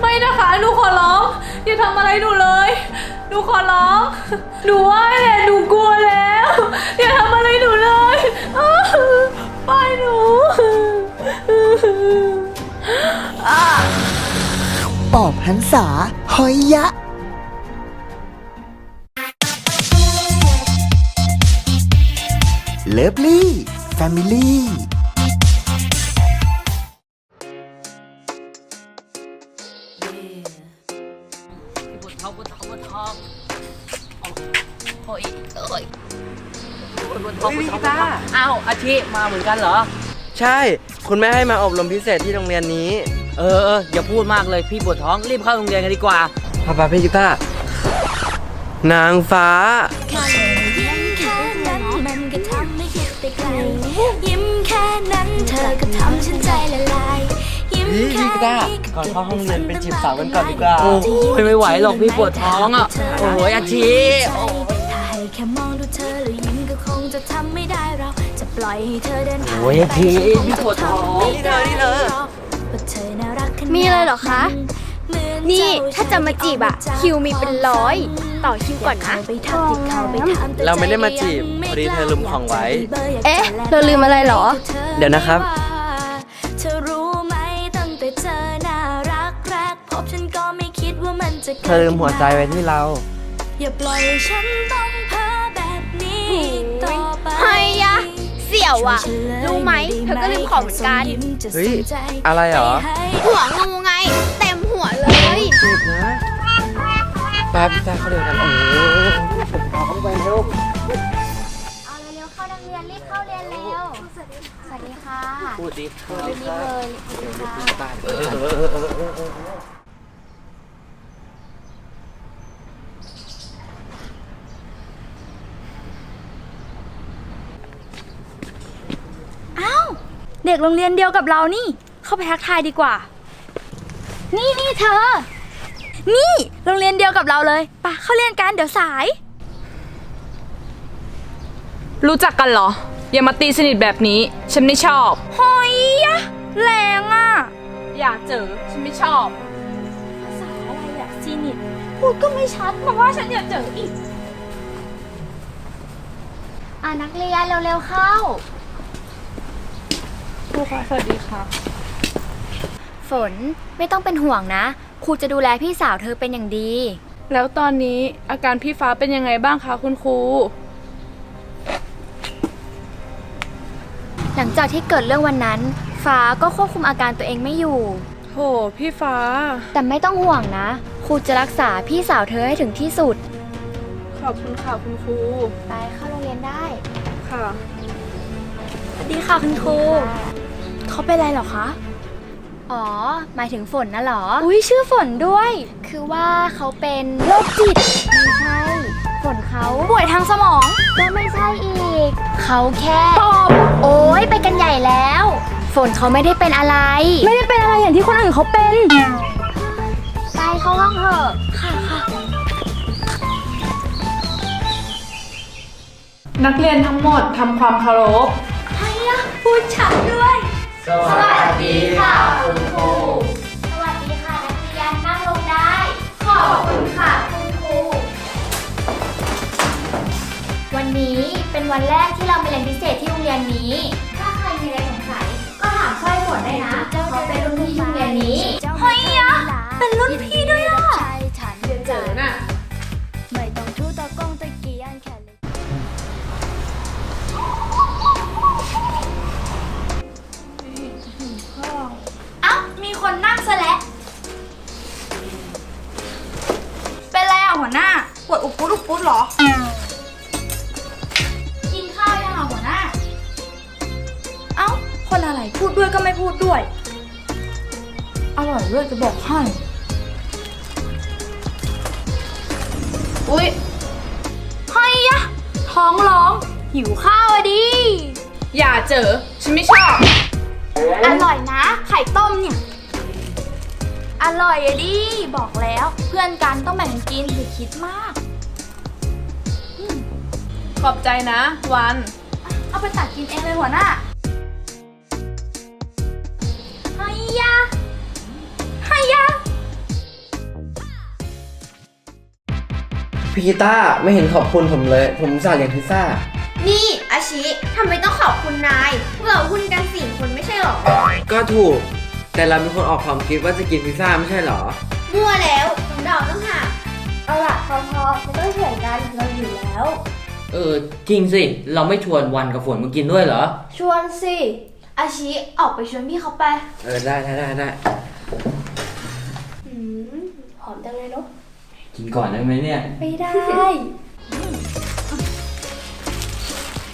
ไม่นะคะหนูขอร้องอย่าทำอะไรหนูเลยหนูขอร้องหนูว่าแหละหนูกลัวแล้ว อย่าทำอะไรหนูเลยอ้าวปล่อยหนูปอบหันษาหอยยะ เลิฟลี่ แฟมิลี่ ปวดท้องปวดท้องปวดท้องอ้าวอาชิมาเหมือนกันเหรอ ใช่ คุณแม่ให้มาอบรมพิเศษที่โรงเรียนนี้ เออเอออย่าพูดมากเลยพี่ปวดท้องรีบเข้าโรงเรียนกันดีกว่าป้าป้าพี่จิต้านางฟ้า แค่ยิ้มแค่นั้นมันก็ทำให้คิดไปไกล ยิ้มแค่นั้นเธอก็ทำฉันใจละลาย ยิ้มพี่แค่พี่ต้าก่อนเข้าห้องเรียนเป็นจีบสาวกันก่อนดีกว่า โอ้ยไม่ไหวหรอกพี่ปวดท้องอะ โอ้ยอาชิโอ้ยถ้าให้แค่มองดูเธอแล้วยิ้มก็คง จะทำไม่ได้เราจะปล่อยให้เธอเดินผ่านโอ้ยอาชิพี่ปวดท้องนี่เลยนี่เลยเธอน่ารักขนาดมีอะไรเหรอคะเหมือนี่ถ้าจะมาจีบอะคิวมีเป็นร้อยต่อคิวก่อนนะไปทักที่เขาไปถามแต่เราไม่ได้มาจีบพอดีเธอลืมของไว้เอ๊ะเราลืมอะไรเหรอ เดี๋ยวนะครับ เธอรู้ไหมตั้งแต่เธอน่ารักแรกพบฉันก็ไม่คิดว่ามันจะเธอลืมหัวใจไว้ที่เรา อย่าปล่อยให้ฉันต้อง อะรู้ไหมเธอก็ลืมของเหมือนกันเฮ้ย อะไรเหรอ หัวงูไง เต็มหัวเลยเจ็บนะป้าพี่ต้าเขาเรียนกัน โอ้โหเอาเข้าไปเร็วเอาเร็วๆเข้าโรงเรียนรีบเข้าเรียนเร็ว สวัสดีค่ะ พูดดิรีบเลยรีบเลยค่ะ เด็กโรงเรียนเดียวกับเรานี่ เข้าไปทักทายดีกว่า นี่นี่เธอ นี่โรงเรียนเดียวกับเราเลยไปะเข้าเรียนกันเดี๋ยวสาย รู้จักกันเหรอ อย่ามาตีสนิทแบบนี้ ฉันไม่ชอบ หอยยะแรงอะ อย่าเจอ ฉันไม่ชอบ ภาษาอะไรอะซีนิตพูดก็ไม่ชัดมาว่าฉันอย่าเจออีก อ่านักเรียนเร็วๆเข้า ครูคะสวัสดีค่ะ ฝนไม่ต้องเป็นห่วงนะ ครูจะดูแลพี่สาวเธอเป็นอย่างดี แล้วตอนนี้อาการพี่ฟ้าเป็นยังไงบ้างคะคุณครู หลังจากที่เกิดเรื่องวันนั้น ฟ้าก็ควบคุมอาการตัวเองไม่อยู่ โห พี่ฟ้า แต่ไม่ต้องห่วงนะ ครูจะรักษาพี่สาวเธอให้ถึงที่สุด ขอบคุณค่ะคุณครู ไปเข้าโรงเรียนได้ ค่ะ สวัสดีค่ะคุณครู เขาเป็นอะไรเหรอคะ อ๋อ หมายถึงฝนนะเหรอ อุ้ยชื่อฝนด้วย คือว่าเขาเป็นโรคจิต ไม่ใช่ ฝนเขาป่วยทางสมอง ก็ไม่ใช่อีก เขาแค่ปอบโอ้ยไปกันใหญ่แล้ว ฝนเขาไม่ได้เป็นอะไร ไม่ได้เป็นอะไรอย่างที่คนอื่นเขาเป็น ไปเข้าห้องเถอะนักเรียนทั้งหมดทำความเคารพพูดชัดด้วย สวัสดีค่ะคุณครู สวัสดีค่ะนักเรียนนั่งลงได้ ขอบคุณค่ะคุณครู วันนี้เป็นวันแรกที่เราไปเรียนพิเศษที่โรงเรียนนี้ ถ้าใครมีอะไรสงสัยก็ถามสร้อยฝนได้นะเขาเป็นรุ่นพี่ที่โรงเรียนนี้ ดด้วยก็ไม่พูดด้วย อร่อยด้วยจะบอกให้ อุ๊ยเฮ้ยยะท้องร้อง หิวข้าวอะดิ อย่าเจอ ฉันไม่ชอบ อร่อยนะ ไข่ต้มเนี่ย อร่อยอะดิ บอกแล้วเพื่อนกันต้องแบ่งกันกินอย่าคิดมาก ขอบใจนะ วัน เอาไปตักกินเองเลยหัวหน้า พี่กีตาร์ไม่เห็นขอบคุณผมเลย ผมสั่งอย่างพิซซ่า นี่อาชิทำไมต้องขอบคุณนายพวกเราหุ้นกันสี่คนไม่ใช่หรอก็ถูก แต่เราเป็นคนออกความคิดว่าจะกินพิซซ่าไม่ใช่เหรอ มั่วแล้วน้องดาวต้องหากเอาล่ะพอพอไม่ต้องเถียงกันเราอยู่แล้ว เออจริงสิ เราไม่ชวนวันกับฝนมากินด้วยเหรอ ชวนสิอาชิออกไปชวนพี่เขาไปเออได้ได้ได้ได้หอมจังเลยเนาะ กินก่อนได้ไหมเนี่ย ไม่ได้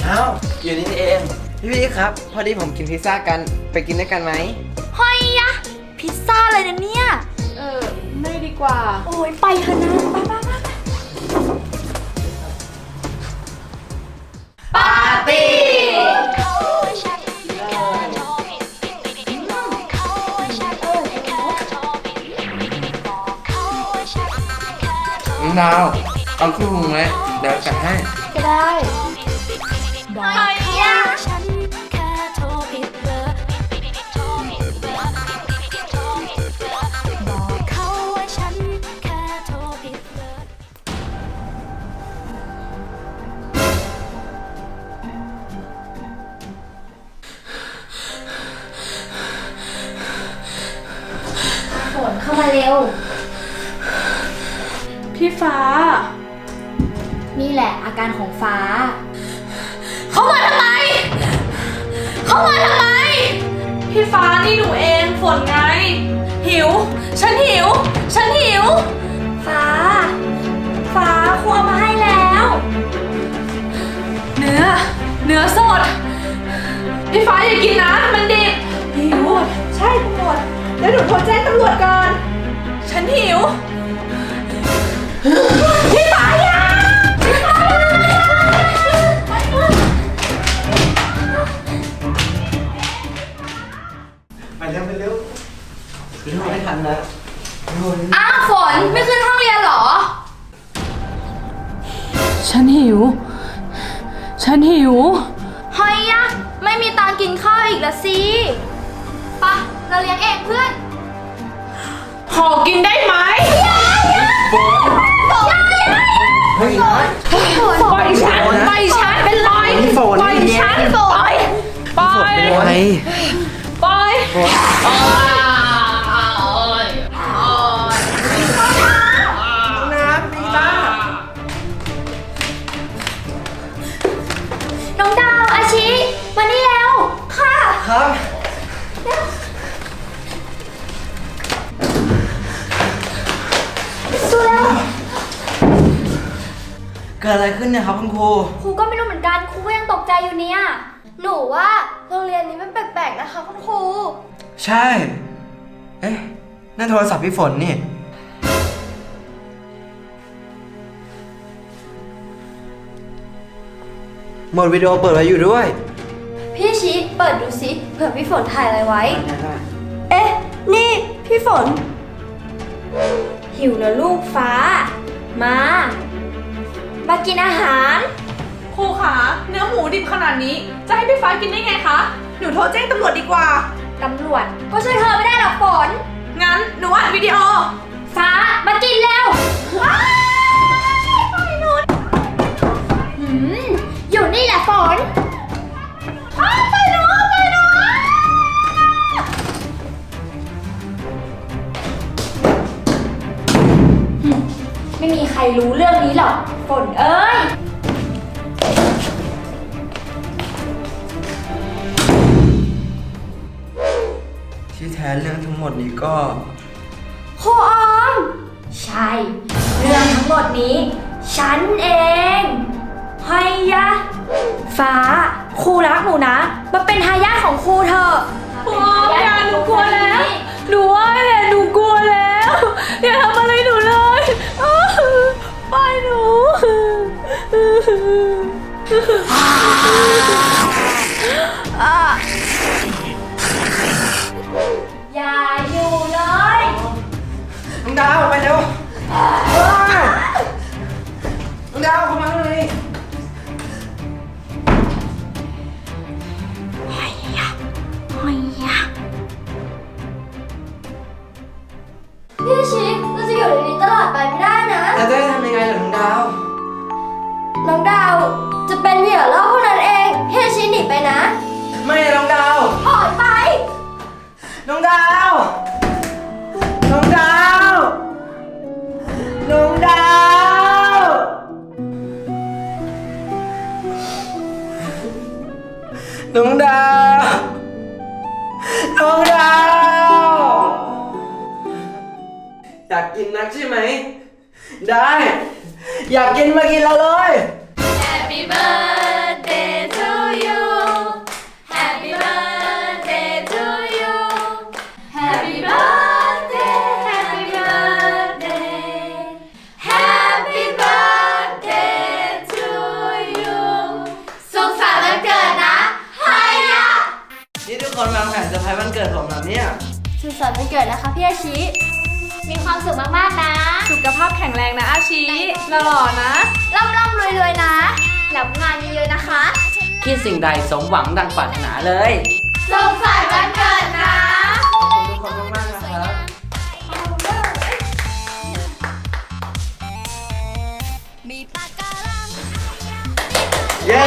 เอ้าอยู่นี่เอง พี่พี่ครับ พอดีผมกินพิซซ่ากันไปกินด้วยกันไหมเฮ้ยยะ พิซซ่าเลยนะเนี่ย เออ ไม่ดีกว่า โอ้ยไปเถอะนะไปไปไปน้อ งดาว เอาขึ้นหุงไหมเดี๋ยวจัดให้ ก็ได้บอกเขาว่าฉันแค่โทรผิดเบอร์โทรผิดเบอร์โทรผิดเบอร์บอกเขาว่าฉันแค่โทรผิดเบอร์ ฝนเข้ามาเร็ว พี่ฟ้า นี่แหละอาการของฟ้า เข้ามาทำไม เข้ามาทำไม พี่ฟ้านี่หนูเองฝนไง หิว ฉันหิว ฉันหิว ฟ้า ฟ้าครัวมาให้แล้ว เนื้อ เนื้อสด พี่ฟ้าอย่ากินนะ มันดิบหิว ใช่ตำรวจแล้วหนูโทรแจ้งตำรวจก่อน ฉันหิว พี่ฟ้าอย่าพี่ฟ้าอย่าไปเร็วไปเร็วเร็วไม่ทันนะอ้าวฝนไม่ขึ้นห้องเรียนเหรอ ฉันหิว ฉันหิว เฮ้ยยะไม่มีตังค์กินข้าวอีกละสิปะเราเลี้ยงเองเพื่อน ขอกินได้ไหมเฮ้ยปล่อยฉันปล่อยฉันเป็นรอยฝนปล่อยฉันปล่อยปล่อยปล่อยปล่อย เกิดอะไรขึ้นเนี่ยครับคุณครู ครูก็ไม่รู้เหมือนกันครูก็ยังตกใจอยู่เนี่ย หนูว่าโรงเรียนนี้มันแปลกๆนะคะคุณครู ใช่ เอ๊ะ นั่นโทรศัพท์พี่ฝนนี่ หมดวิดีโอเปิดไว้อยู่ด้วยพี่ชิเปิดดูสิเผื่อพี่ฝนถ่ายอะไรไว้ได้เอ๊ะ นี่พี่ฝน หิวแล้วลูกฟ้า มา มากินอาหาร ครูขาเนื้อหมูดิบขนาดนี้ จะให้พี่ฟ้ากินได้ไงคะ หนูโทรแจ้งตำรวจดีกว่า ตำรวจก็ช่วยเธอไม่ได้หรอกฝน งั้นหนูอัดวิดีโอ ฟ้ามากินเร็วหืมอยู่นี่แหละฝน รรู้เรื่องนี้หรอกฝนเอ้ย ที่แท้เรื่องทั้งหมดนี้ก็ครูออม ใช่ เรื่องทั้งหมดนี้ ฉันเองเฮ้ยยะ ฟ้า ครูรักหนูนะ มาเป็นทายาทของครูเถอะครูออมอย่าหนูกลัวแล้ว หนูว่าแหละหนูกลัวแล้ว อย่าทำอะไรหนูเลยอ้า อย่ น้องดาว จะเป็นเหยื่อล่อพวกนั้นเองพี่อาชิหนีไปนะไม่น้องดาว ถอยไป น้องดาว น้องดาว น้องดาว น้องดาว น้องดาว อยากกินนักใช่ไหม ได้ อยากกินมากินเราเลย Happy birthday to you Happy birthday to you Happy birthday Happy birthday Happy birthday to you สุขสันต์วันเกิดนะไฮยะนี่ทุกคนวางแผนเซอร์ไพรส์วันเกิดผมแล้วเนี่ย สุขสันต์วันเกิดนะคะพี่อาชิ มีความสุขมากๆนะ สุขภาพแข็งแรงนะอาชีหล่อๆนะ ร่ำร่ำรวยรวยๆนะรับงานเยอะๆนะคะ คิดสิ่งใดสมหวังดังปรารถนาเลยสุขสันต์วันเกิดนะ ขอบคุณทุกคนมากๆนะครับ เย้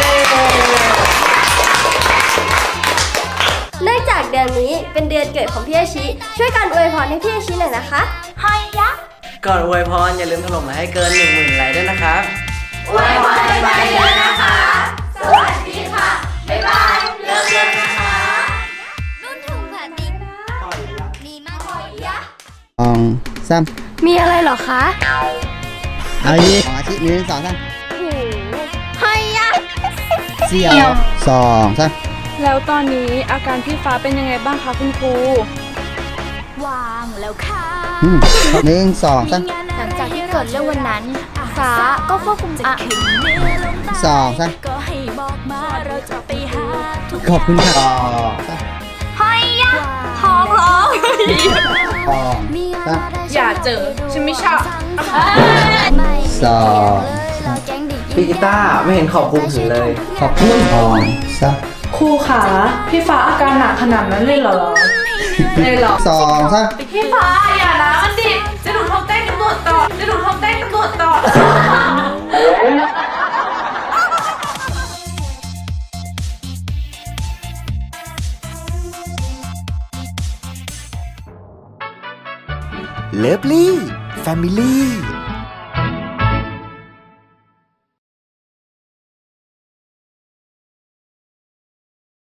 เนื่องจากเดือนนี้เป็นเดือนเกิดของพี่อาชิ ช่วยกันอวยพรให้พี่อาชิหน่อยนะคะไฮยะ ก่อนอวยพรอย่าลืมถล่มไลค์ให้เกิน1 0,000ไลค์ด้วยนะครับ อวยพรไปเยอะนะคะ สวัสดีค่ะ บ๊ายบาย เลิกเรียนนะคะรุ่นถุงพลาสติกมีมากกว่าเยอะสองสามมีอะไรเหรอคะเอาอีกสองอาทิตย์หนึ่งสองสามไฮยะเสี่ยวสองสามแล้วตอนนี้อาการพี่ฟ้าเป็นยังไงบ้างคะคุณครู วางแล้วค่ะ อืมหนึ่งสองสามหลังจากที่เกิดเรื่องวันนั้น ฟ้าก็ควบคุมอะสองสามก็ให้บอกมาเราจะไปหาทุกขอบคุณค่ะสองสามไฮยะท้องร้องสองสามอย่าเจอฉันไม่ชอบสองสามพี่กีตาร์ไม่เห็นขอบคุณถึงเลย ขอบคุณสองสามครูขาพี่ฟ้าอาการหนักขนาดนั้นเลยเหรอ เลยเหรอสองสามพี่ฟ้าอย่านะมันดิบจะถูกท้องเต้นตำรวจต่อจะถูกท้องเต้นตำรวจต่อเลิฟลี่แฟมิลี่